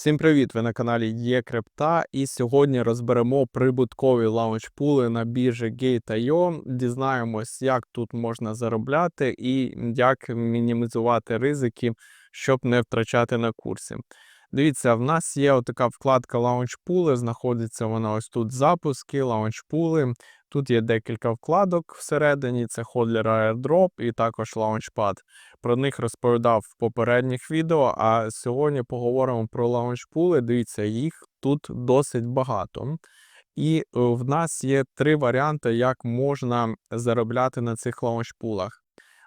Всім привіт! Ви на каналі Є Крипта, і сьогодні розберемо прибуткові лаунчпули на біржі Gate.io. Дізнаємось, як тут можна заробляти і як мінімізувати ризики, щоб не втрачати на курсі. Дивіться, в нас є отака вкладка лаунчпули, знаходиться вона ось тут запуски, лаунчпули. Тут є декілька вкладок всередині: це Hodler Airdrop і також Launchpad. Про них розповідав в попередніх відео. А сьогодні поговоримо про лаунчпули. Дивіться, їх тут досить багато. І е, в нас є три варіанти, як можна заробляти на цих лаунчпулах.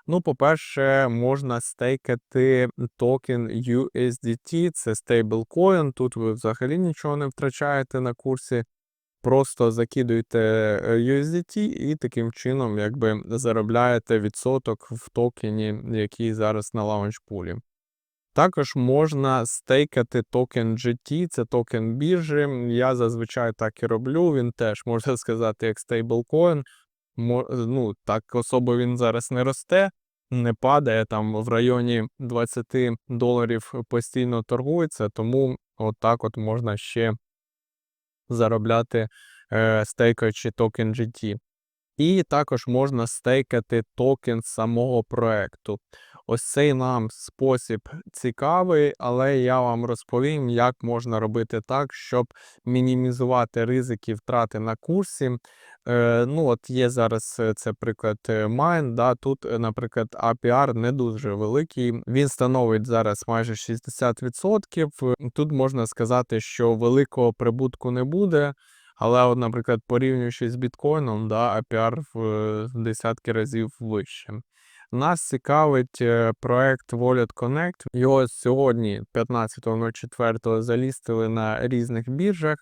Ну, по-перше, можна стейкати токен USDT, це стейблкоін. Тут ви взагалі нічого не втрачаєте на курсі. Просто закидуєте е, USDT і таким чином якби заробляєте відсоток в токені, який зараз на лаунчпулі. Також можна стейкати токен GT, це токен біржі. Я зазвичай так і роблю. Він теж можна сказати, як стейблкоін. Ну, так особо він зараз не росте, не падає там в районі 20 доларів постійно торгується, тому отак от можна ще заробляти е, стейкаючи токен GT. І також можна стейкати токен самого проекту. Ось цей нам спосіб цікавий, але я вам розповім, як можна робити так, щоб мінімізувати ризики втрати на курсі. Е, ну, от Є зараз е, це приклад е, Mine, да, Тут, е, наприклад, APR не дуже великий. Він становить зараз майже 60%. Тут можна сказати, що великого прибутку не буде. Але, от, наприклад, порівнюючи з біткоїном, да, APR в десятки разів вище. Нас цікавить проект Wallet Connect. Його сьогодні, 15.04, залістили на різних біржах.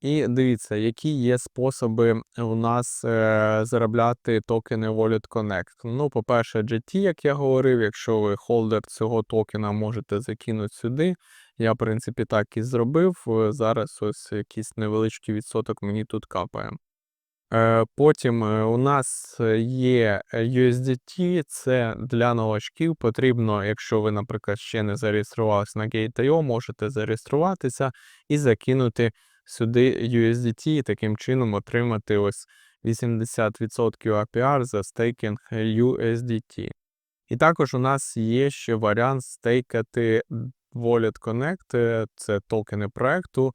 І дивіться, які є способи у нас е, заробляти токени Wallet Connect. Ну, по-перше, GT, як я говорив, якщо ви холдер цього токена можете закинути сюди. Я, в принципі, так і зробив. Зараз ось якийсь невеличкий відсоток мені тут капає. Е, потім е, у нас є USDT, це для новачків. Потрібно, якщо ви, наприклад, ще не зареєструвалися на Gate.io, можете зареєструватися і закинути сюди USDT і таким чином отримати ось 80% APR за стейкінг USDT. І також у нас є ще варіант стейкати Wallet Connect, е, це токени проекту.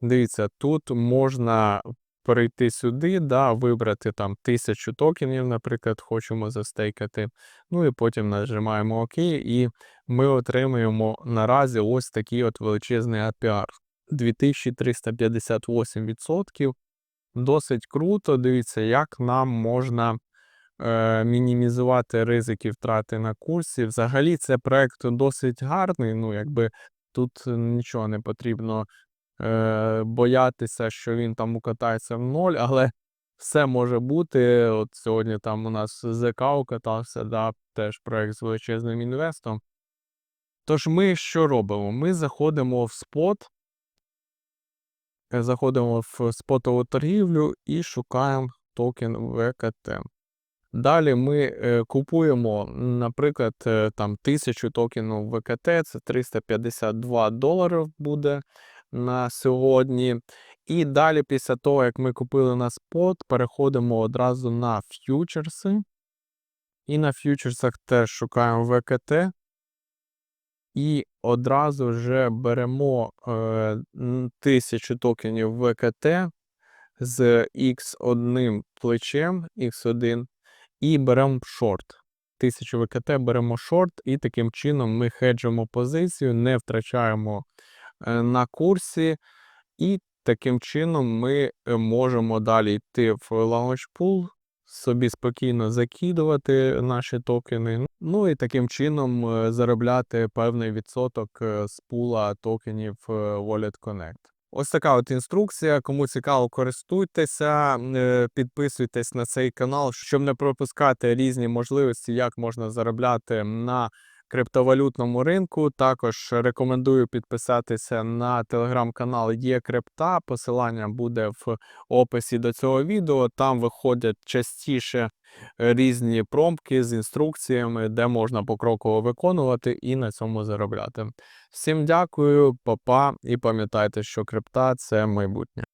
Дивіться, тут можна перейти сюди, да, вибрати там тисячу токенів, наприклад, хочемо застейкати. Ну і потім нажимаємо ОК, і ми отримуємо наразі ось такий от величезний APR. 2358%. Досить круто. Дивіться, як нам можна е, мінімізувати ризики втрати на курсі. Взагалі, це проект досить гарний. Ну, якби тут нічого не потрібно е, боятися, що він там укатається в ноль, але все може бути. От сьогодні там у нас ЗК укатався, да, теж проект з величезним інвестом. Тож ми що робимо? Ми заходимо в спот. Е, заходимо в спотову торгівлю і шукаємо токен ВКТ. Далі ми е, купуємо, наприклад, е, там 1000 токенів ВКТ, це 352 долари буде на сьогодні. І далі, після того, як ми купили на спот, переходимо одразу на ф'ючерси. І на ф'ючерсах теж шукаємо ВКТ. І одразу вже беремо е, 1000 токенів ВКТ з X1 плечем X1 і беремо шорт. 1000 ВКТ беремо шорт, і таким чином ми хеджимо позицію, не втрачаємо на курсі, і таким чином ми е, можемо далі йти в лаунчпул, собі спокійно закидувати наші токени. Ну і таким чином е, заробляти певний відсоток е, з пула токенів е, Wallet Connect. Ось така от інструкція. Кому цікаво, користуйтеся, підписуйтесь на цей канал, щоб не пропускати різні можливості, як можна заробляти на криптовалютному ринку. Також рекомендую підписатися на телеграм-канал Є Крипта. Посилання буде в описі до цього відео. Там виходять частіше різні промпки з інструкціями, де можна покроково виконувати і на цьому заробляти. Всім дякую, папа, і пам'ятайте, що крипта це майбутнє.